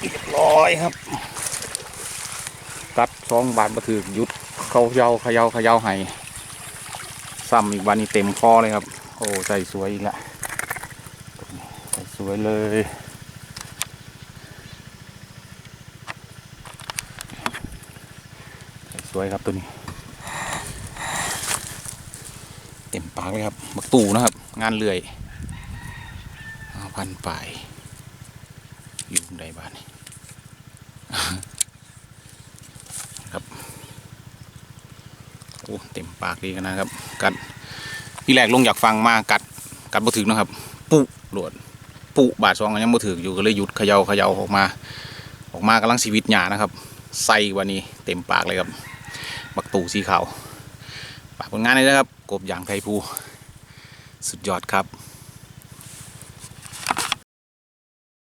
เรียบร้อยครับ กัดสองบาทมาถือหยุดเขาเยาเขยาเขยาให้ซ้ำอีกวันนี้เต็มคอเลยครับ โอ้ใส่สวยอีกละใส่สวยเลยใส่สวยครับตัวนี้ เต็มปากเลยครับบักตู่นะครับ งานเลื่อยพันปลาย ใดบ้านนี่ครับโอ้เต็มปากดีกันนะครับ กัดที่แรกลงอยากฟังมากัดกัดบ่ถึงนะครับ ปุโหลดปุบาดซองก็ยังบ่ถึงอยู่ก็เลยหยุดเขย่าเขย่าออกมา ออกมากำลังชีวิตหยานะครับใส่วันนี้เต็มปากเลยครับบักตู่สีขาวฝากผลงานเลยนะครับ กบอย่างไทยภูสุดยอดครับ